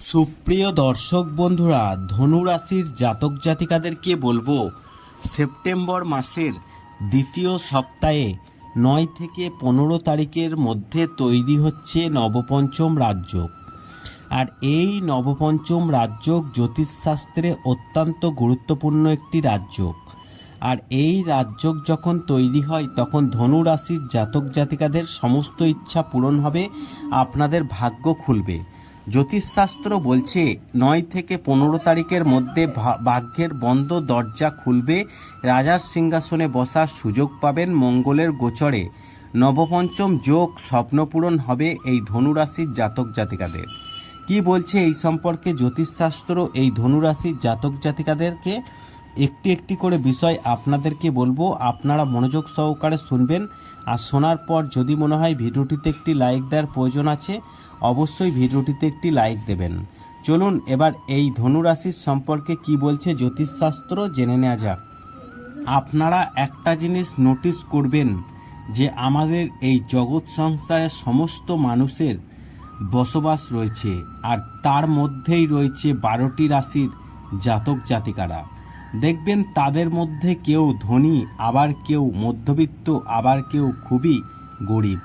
সুপ্রিয় দর্শক বন্ধুরা ধনু রাশির জাতক জাতিকাদেরকে বলব, সেপ্টেম্বর মাসের দ্বিতীয় সপ্তাহে নয় থেকে পনেরো তারিখের মধ্যে তৈরি হচ্ছে নবপঞ্চম রাজযোগ। আর এই নবপঞ্চম রাজযোগ জ্যোতিষশাস্ত্রে অত্যন্ত গুরুত্বপূর্ণ একটি রাজযোগ। আর এই রাজযোগ যখন তৈরি হয়, তখন ধনু রাশির জাতক জাতিকাদের সমস্ত ইচ্ছা পূরণ হবে, আপনাদের ভাগ্য খুলবে। জ্যোতিষশাস্ত্র বলছে, নয় থেকে পনেরো তারিখের মধ্যে ভাগ্যের বন্ধ দরজা খুলবে। রাজার সিংহাসনে বসার সুযোগ পাবেন মঙ্গলের গোচরে। নবপঞ্চম যোগ স্বপ্নপূরণ হবে এই ধনুরাশির জাতক জাতিকাদের। কি বলছে এই সম্পর্কে জ্যোতিষশাস্ত্র এই ধনুরাশির জাতক জাতিকাদেরকে? একটি একটি করে বিষয় আপনাদেরকে বলব। আপনারা মনোযোগ সহকারে শুনবেন। আর শোনার পর যদি মনে হয় ভিডিওটিতে একটি লাইক দেওয়ার প্রয়োজন আছে, অবশ্যই ভিডিওটিতে একটি লাইক দেবেন। চলুন এবার এই ধনুরাশির সম্পর্কে কি বলছে জ্যোতিষশাস্ত্র জেনে নেওয়া যাক। আপনারা একটা জিনিস নোটিস করবেন যে আমাদের এই জগৎ সংসারে সমস্ত মানুষের বসবাস রয়েছে। আর তার মধ্যেই রয়েছে বারোটি রাশির জাতক জাতিকারা। দেখবেন তাদের মধ্যে কেউ ধনী, আবার কেউ মধ্যবিত্ত, আবার কেউ খুবই গরিব।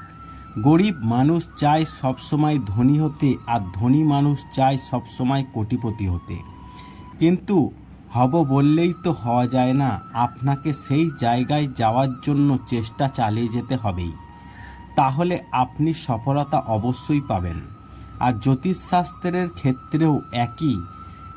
গরিব মানুষ চায় সবসময় ধনী হতে, আর ধনী মানুষ চায় সবসময় কোটিপতি হতে। কিন্তু হব বললেই তো হওয়া যায় না, আপনাকে সেই জায়গায় যাওয়ার জন্য চেষ্টা চালিয়ে যেতে হবেই। তাহলে আপনি সফলতা অবশ্যই পাবেন। আর জ্যোতিষশাস্ত্রের ক্ষেত্রেও একই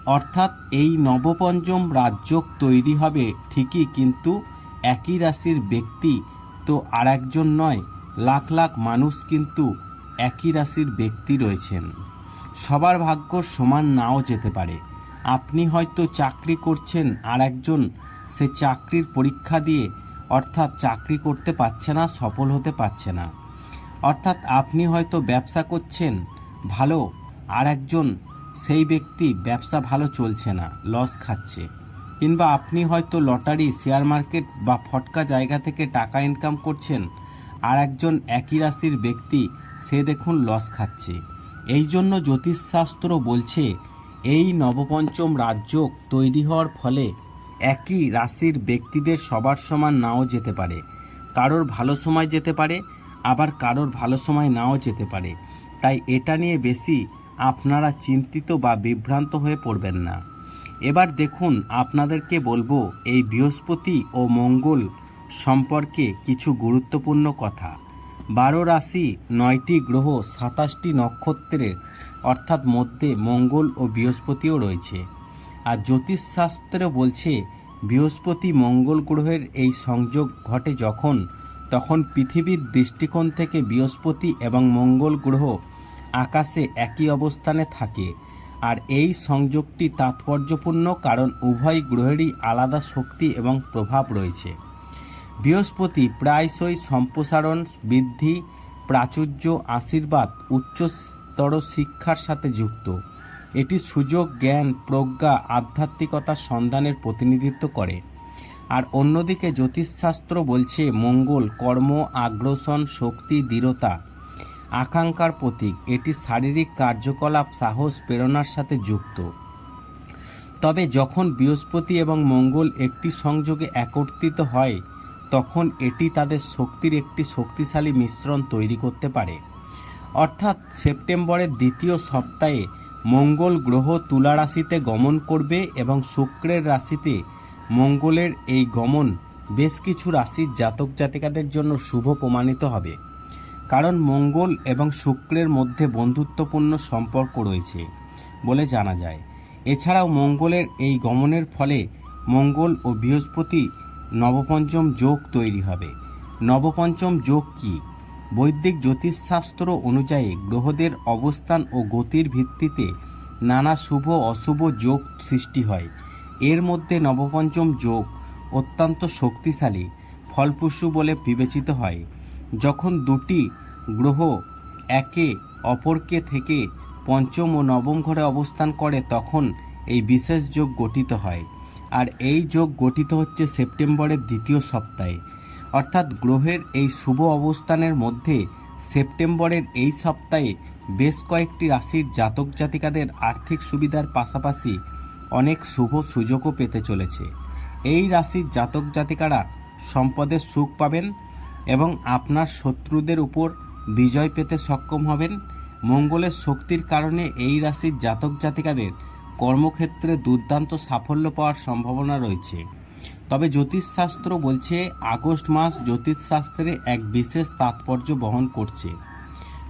অর্থাৎ এই নবপঞ্চম রাজযোগ তৈরি হবে ঠিকই কিন্তু একই রাশির ব্যক্তি তো আর একজন নয়, লাখ লাখ মানুষ কিন্তু একই রাশির ব্যক্তি রয়েছেন। সবার ভাগ্য সমান নাও যেতে পারে। আপনি হয়তো চাকরি করছেন আর একজন সে চাকরির পরীক্ষা দিয়ে অর্থাৎ চাকরি করতে পারছে না, সফল হতে পারছে না। অর্থাৎ আপনি হয়তো ব্যবসা করছেন, ভালো আর একজন সেই ব্যক্তি ব্যবসা ভালো চলছে না লস খাচ্ছে। কিংবা আপনি হয়তো লটারি শেয়ার মার্কেট বা ফটকা জায়গা থেকে টাকা ইনকাম করছেন, আর একজন একই রাশির ব্যক্তি সে দেখুন লস খাচ্ছে। এই জন্য জ্যোতিষশাস্ত্র বলছে, এই নবপঞ্চম রাজযোগ তৈরি হওয়ার ফলে একই রাশির ব্যক্তিদের সবার সমান নাও যেতে পারে। কারোর ভালো সময় যেতে পারে, আবার কারোর ভালো সময় নাও যেতে পারে। তাই এটা নিয়ে বেশি আপনারা চিন্তিত বা বিভ্রান্ত হয়ে পড়বেন না। এবার দেখুন আপনাদেরকে বলব এই বৃহস্পতি ও মঙ্গল সম্পর্কে কিছু গুরুত্বপূর্ণ কথা। বারো রাশি নয়টি গ্রহ সাতাশটি নক্ষত্রের অর্থাৎ মধ্যে মঙ্গল ও বৃহস্পতিও রয়েছে। আর জ্যোতিষশাস্ত্র বলছে বৃহস্পতি মঙ্গল গ্রহের এই সংযোগ ঘটে যখন, তখন পৃথিবীর দৃষ্টিকোণ থেকে বৃহস্পতি এবং মঙ্গল গ্রহ আকাশে একই অবস্থানে থাকে। আর এই সংযোগটি তাৎপর্যপূর্ণ কারণ উভয় গ্রহেরই আলাদা শক্তি এবং প্রভাব রয়েছে। বৃহস্পতি প্রায়শই সম্প্রসারণ, বৃদ্ধি, প্রাচুর্য, আশীর্বাদ উচ্চস্তর শিক্ষার সাথে যুক্ত। এটি সুযোগ, জ্ঞান, প্রজ্ঞা আধ্যাত্মিকতার সন্ধানের প্রতিনিধিত্ব করে। আর অন্যদিকে জ্যোতিষশাস্ত্র বলছে, মঙ্গল, কর্ম, আগ্রাসন, শক্তি, দৃঢ়তা আকাঙ্ক্ষার প্রতীক। এটি শারীরিক কার্যকলাপ, সাহস, প্রেরণার সাথে যুক্ত। তবে যখন বৃহস্পতি এবং মঙ্গল একটি সংযোগে একত্রিত হয়, তখন এটি তাদের শক্তির একটি শক্তিশালী মিশ্রণ তৈরি করতে পারে। অর্থাৎ সেপ্টেম্বরের দ্বিতীয় সপ্তাহে মঙ্গল গ্রহ তুলা রাশিতে গমন করবে এবং শুক্রের রাশিতে মঙ্গলের এই গমন বেশ কিছু রাশির জাতক জাতিকাদের জন্য শুভ প্রমাণিত হবে। কারণ মঙ্গল এবং শুক্রের মধ্যে বন্ধুত্বপূর্ণ সম্পর্ক রয়েছে বলে জানা যায়। এছাড়াও মঙ্গলের এই গমনের ফলে মঙ্গল ও বৃহস্পতি নবপঞ্চম যোগ তৈরি হবে। নবপঞ্চম যোগ কি? বৈদিক জ্যোতিষশাস্ত্র অনুযায়ী গ্রহদের অবস্থান ও গতির ভিত্তিতে নানা শুভ অশুভ যোগ সৃষ্টি হয়। এর মধ্যে নবপঞ্চম যোগ অত্যন্ত শক্তিশালী, ফলপ্রসূ বলে বিবেচিত হয়। যখন দুটি গ্রহ একে অপরকে থেকে পঞ্চম ও নবম ঘরে অবস্থান করে তখন এই বিশেষ যোগ গঠিত হয়। আর এই যোগ গঠিত হচ্ছে সেপ্টেম্বরের দ্বিতীয় সপ্তাহে। অর্থাৎ গ্রহের এই শুভ অবস্থানের মধ্যে সেপ্টেম্বরের এই সপ্তাহে বেশ কয়েকটি রাশির জাতক জাতিকাদের আর্থিক সুবিধার পাশাপাশি অনেক শুভ সুযোগও পেতে চলেছে। এই রাশির জাতক জাতিকারা সম্পদের সুখ পাবেন এবং আপনার শত্রুদের উপর বিজয় পেতে সক্ষম হবেন। মঙ্গলের শক্তির কারণে এই রাশির জাতক জাতিকাদের কর্মক্ষেত্রে দুর্দান্ত সাফল্য পাওয়ার সম্ভাবনা রয়েছে। তবে জ্যোতিষশাস্ত্র বলছে, আগস্ট মাস জ্যোতিষশাস্ত্রে এক বিশেষ তাৎপর্য বহন করছে।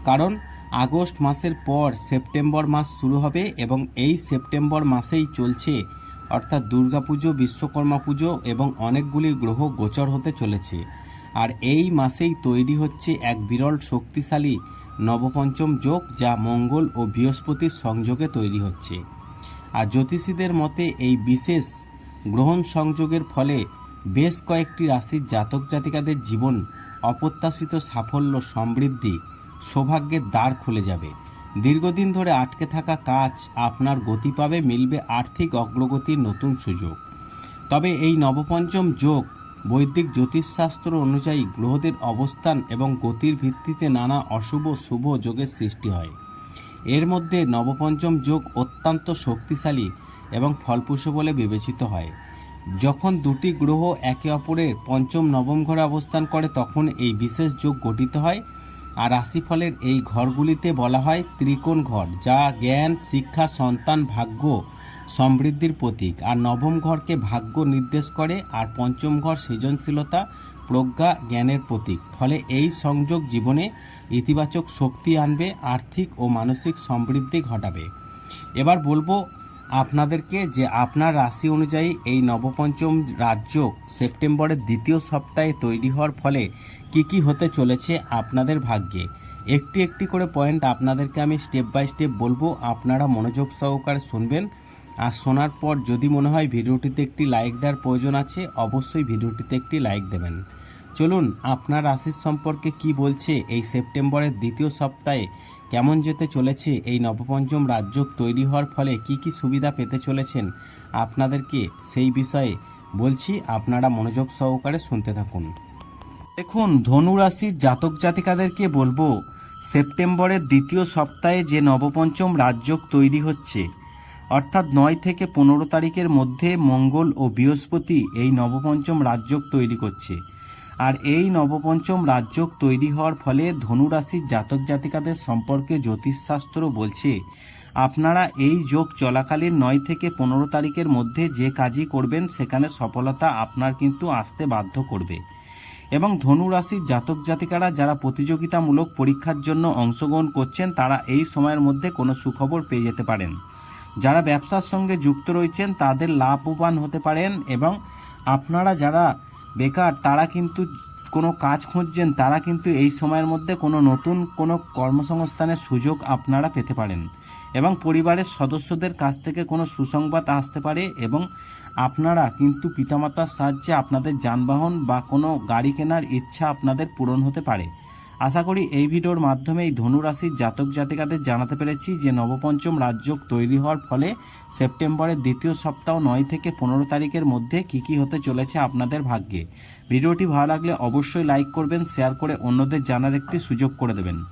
কারণ, আগস্ট মাসের পর সেপ্টেম্বর মাস শুরু হবে এবং এই সেপ্টেম্বর মাসেই চলছে, অর্থাৎ দুর্গাপুজো, বিশ্বকর্মা পুজো এবং অনেকগুলি গ্রহ গোচর হতে চলেছে। আর এই মাসেই তৈরি হচ্ছে এক বিরল শক্তিশালী নবপঞ্চম যোগ যা মঙ্গল ও বৃহস্পতির সংযোগে তৈরি হচ্ছে। আর জ্যোতিষীদের মতে এই বিশেষ গ্রহণ সংযোগের ফলে বেশ কয়েকটি রাশির জাতক জাতিকাদের জীবন অপ্রত্যাশিত সাফল্য সমৃদ্ধি সৌভাগ্যের দ্বার খুলে যাবে। দীর্ঘদিন ধরে আটকে থাকা কাজ আপনার গতি পাবে, মিলবে আর্থিক অগ্রগতির নতুন সুযোগ। তবে এই নবপঞ্চম যোগ বৈদিক জ্যোতিষশাস্ত্র অনুযায়ী গ্রহদের অবস্থান এবং গতির ভিত্তিতে নানা অশুভ, শুভ যোগের সৃষ্টি হয়। এর মধ্যে নবপঞ্চম যোগ অত্যন্ত শক্তিশালী এবং ফলপ্রসূ বলে বিবেচিত হয়। যখন দুটি গ্রহ একে অপরের পঞ্চম নবম ঘরে অবস্থান করে, তখন এই বিশেষ যোগ গঠিত হয়। আর রাশিফলের এই ঘরগুলিতে বলা হয় ত্রিকোণ ঘর, যা জ্ঞান, শিক্ষা, সন্তান, ভাগ্য সমৃদ্ধির প্রতীক। আর নবম ঘরকে ভাগ্য নির্দেশ করে, আর পঞ্চম ঘর সৃজনশীলতা, প্রজ্ঞা, জ্ঞানের প্রতীক। ফলে এই সংযোগ জীবনে ইতিবাচক শক্তি আনবে, আর্থিক ও মানসিক সমৃদ্ধি ঘটাবে। এবার বলব আপনাদেরকে যে আপনার রাশি অনুযায়ী এই নবপঞ্চম রাজ্য সেপ্টেম্বরের দ্বিতীয় সপ্তাহে তৈরি হওয়ার ফলে কি কি হতে চলেছে আপনাদের ভাগ্যে। একটি একটি করে পয়েন্ট আপনাদেরকে আমি স্টেপ বাই স্টেপ বলব, আপনারা মনোযোগ সহকারে শুনবেন। আর শোনার পর যদি মনে হয় ভিডিওটিতে একটি লাইক দেওয়ার প্রয়োজন আছে, অবশ্যই ভিডিওটিতে একটি লাইক দেবেন। চলুন, আপনার রাশির সম্পর্কে কি বলছে এই সেপ্টেম্বরের দ্বিতীয় সপ্তাহে কেমন যেতে চলেছে এই নবপঞ্চম রাজ্য তৈরি হওয়ার ফলে কি কি সুবিধা পেতে চলেছেন আপনাদেরকে সেই বিষয়ে বলছি, আপনারা মনোযোগ সহকারে শুনতে থাকুন। দেখুন ধনু রাশির জাতক জাতিকাদেরকে বলব, সেপ্টেম্বরের দ্বিতীয় সপ্তাহে যে নবপঞ্চম রাজযোগ তৈরি হচ্ছে, অর্থাৎ নয় থেকে পনেরো তারিখের মধ্যে মঙ্গল ও বৃহস্পতি এই নবপঞ্চম রাজযোগ তৈরি করছে। আর এই নবপঞ্চম রাজযোগ তৈরি হওয়ার ফলে ধনুরাশির জাতক জাতিকাদের সম্পর্কে জ্যোতিষশাস্ত্র বলছে, আপনারা এই যোগ চলাকালীন নয় থেকে পনেরো তারিখের মধ্যে যে কাজই করবেন, সেখানে সফলতা আপনার কিন্তু আসতে বাধ্য করবে। এবং ধনু রাশির জাতক জাতিকারা যারা প্রতিযোগিতামূলক পরীক্ষার জন্য অংশগ্রহণ করছেন, তারা এই সময়ের মধ্যে কোনো সুখবর পেয়ে যেতে পারেন। যারা ব্যবসার সঙ্গে যুক্ত রয়েছেন, তাদের লাভবান হতে পারেন এবং আপনারা যারা বেকার, তারা কিন্তু কোনো কাজ খুঁজছেন, তারা কিন্তু এই সময়ের মধ্যে কোনো নতুন কোনো কর্মসংস্থানের সুযোগ আপনারা পেতে পারেন এবং পরিবারের সদস্যদের কাছ থেকে কোনো সুসংবাদ আসতে পারে এবং আপনারা কিন্তু পিতামাতার সাহায্যে আপনাদের যানবাহন বা কোনো গাড়ি কেনার ইচ্ছা আপনাদের পূরণ হতে পারে। আশা করি এই ভিডিওর মাধ্যমে এই ধনুরাশির জাতক জাতিকাদের জানাতে পেরেছি যে নবপঞ্চম রাজযোগ তৈরি হওয়ার ফলে সেপ্টেম্বরের দ্বিতীয় সপ্তাহ নয় থেকে পনেরো তারিখের মধ্যে কী কী হতে চলেছে আপনাদের ভাগ্যে। ভিডিওটি ভালো লাগলে অবশ্যই লাইক করবেন, শেয়ার করে অন্যদের জানার একটি সুযোগ করে দেবেন।